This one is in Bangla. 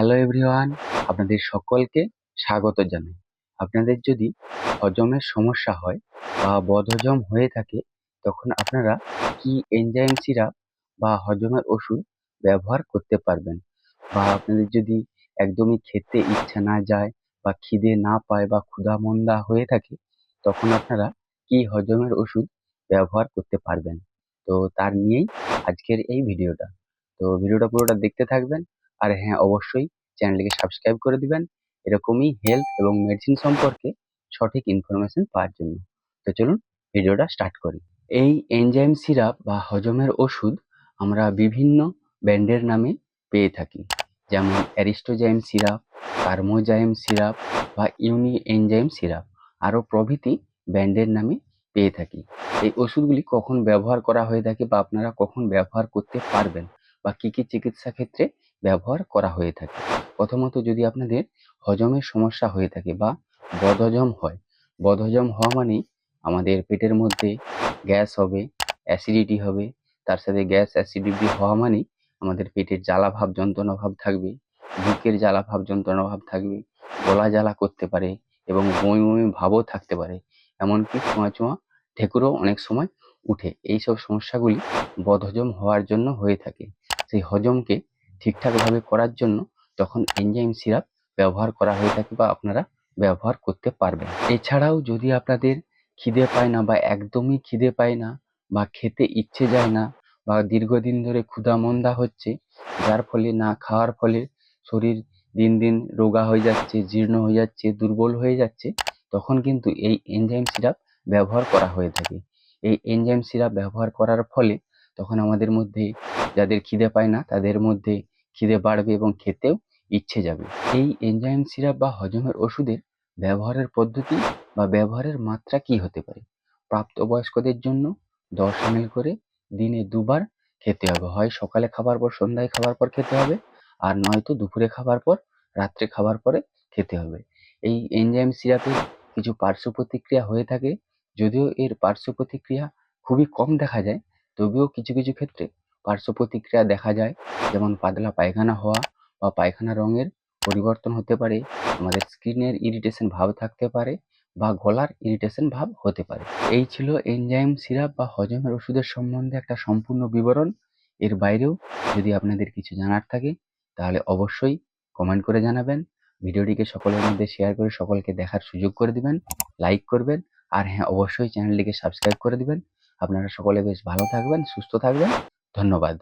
হ্যালো এভরিওয়ান আপনাদের সকলকে স্বাগত জানাই। আপনাদের যদি হজমের সমস্যা হয় বা বদহজম হয়ে থাকে, তখন আপনারা কি এনজাইম সিরাপ বা হজমের ওষুধ ব্যবহার করতে পারবেন? বা আপনাদের যদি একদমই খেতে ইচ্ছা না যায় বা খিদে না পায় বা ক্ষুধা মন্দা হয়ে থাকে, তখন আপনারা কি হজমের ওষুধ ব্যবহার করতে পারবেন? তো তার নিয়েই আজকের এই ভিডিওটা। তো ভিডিওটা পুরোটা দেখতে থাকবেন আর হ্যাঁ অবশ্যই চ্যানেলটিকে সাবস্ক্রাইব করে দিবেন। এরকমই হেলথ এবং মেডিসিন সম্পর্কে সঠিক ইনফরমেশন পাওয়ার জন্য। তো চলুন ভিডিওটা স্টার্ট করি। এই এনজাইম সিরাপ বা হজমের ওষুধ আমরা বিভিন্ন ব্র্যান্ডের নামে পেয়ে থাকি। যেমন অ্যারিস্টোজাইম সিরাপ কার্মোজাইম সিরাপ বা ইউনি এনজাইম সিরাপ আরও প্রভৃতি ব্র্যান্ডের নামে পেয়ে থাকি। এই ওষুধগুলি কখন ব্যবহার করা হয়ে থাকে বা আপনারা কখন ব্যবহার করতে পারবেন বা কী কী চিকিৎসা ক্ষেত্রে ব্যবহার করা হয়ে থাকে। প্রথমত যদি আপনাদের হজমের সমস্যা হয়ে থাকে বা বদহজম হয়, বদহজম হওয়া মানেই আমাদের পেটের মধ্যে গ্যাস হবে, অ্যাসিডিটি হবে, তার সাথে গ্যাস অ্যাসিডিটি হওয়া মানেই আমাদের পেটের জ্বালা ভাব, যন্ত্রণা ভাব থাকবে, বুকের জ্বালা ভাব, যন্ত্রণা ভাব থাকবে, গলা জ্বালা করতে পারে এবং বমি বমি ভাবও থাকতে পারে। এমনকি ছোঁয়া ছোঁয়া ঢেকুরও অনেক সময় উঠে। এইসব সমস্যাগুলি বদহজম হওয়ার জন্য হয়ে থাকে। সেই হজমকে ঠিকঠাকভাবে করার জন্য তখন এনজাইম সিরাপ ব্যবহার করা হয়ে থাকে বা আপনারা ব্যবহার করতে পারবেন। এছাড়াও যদি আপনাদের খিদে পায় না বা একদমই খিদে পায় না বা খেতে ইচ্ছে যায় না বা দীর্ঘদিন ধরে ক্ষুধা মন্দা হচ্ছে, যার ফলে না খাওয়ার ফলে শরীর দিন দিন রোগা হয়ে যাচ্ছে, জীর্ণ হয়ে যাচ্ছে, দুর্বল হয়ে যাচ্ছে, তখন কিন্তু এই এনজাইম সিরাপ ব্যবহার করা হয়ে থাকে। এই এনজাইম সিরাপ ব্যবহার করার ফলে তখন আমাদের মধ্যে যাদের খিদে পায় না তাদের মধ্যে খিদে বাড়বে এবং খেতেও ইচ্ছে যাবে। এই এনজাইম সিরাপ বা হজমের ওষুধের ব্যবহারের পদ্ধতি বা ব্যবহারের মাত্রা কি হতে পারে? প্রাপ্তবয়স্কদের জন্য দশ এম করে দিনে দুবার খেতে হবে। হয় সকালে খাবার পর, সন্ধ্যায় খাবার পর খেতে হবে, আর নয়তো দুপুরে খাবার পর, রাত্রে খাবার পরে খেতে হবে। এই এনজাইম সিরাপের কিছু পার্শ্ব প্রতিক্রিয়া হয়ে থাকে। যদিও এর পার্শ্ব প্রতিক্রিয়া খুবই কম দেখা যায়, তবুও কিছু কিছু ক্ষেত্রে পার্শ্ব প্রতিক্রিয়া দেখা যায়। যেমন পাতলা পায়খানা হওয়া বা পায়খানা রঙের পরিবর্তন হতে পারে, আমাদের স্কিনের ইরিটেশন ভাব থাকতে পারে বা গলার ইরিটেশন ভাব হতে পারে। এই ছিল এনজাইম সিরাপ বা হজমের ওষুধের সম্বন্ধে একটা সম্পূর্ণ বিবরণ। এর বাইরেও যদি আপনাদের কিছু জানার থাকে, তাহলে অবশ্যই কমেন্ট করে জানাবেন। ভিডিওটিকে সকলের মধ্যে শেয়ার করে সকলকে দেখার সুযোগ করে দিবেন লাইক করবেন, আর হ্যাঁ অবশ্যই চ্যানেলটিকে সাবস্ক্রাইব করে দিবেন। আপনারা সকলে বেশ ভালো থাকবেন, সুস্থ থাকবেন। ধন্যবাদ।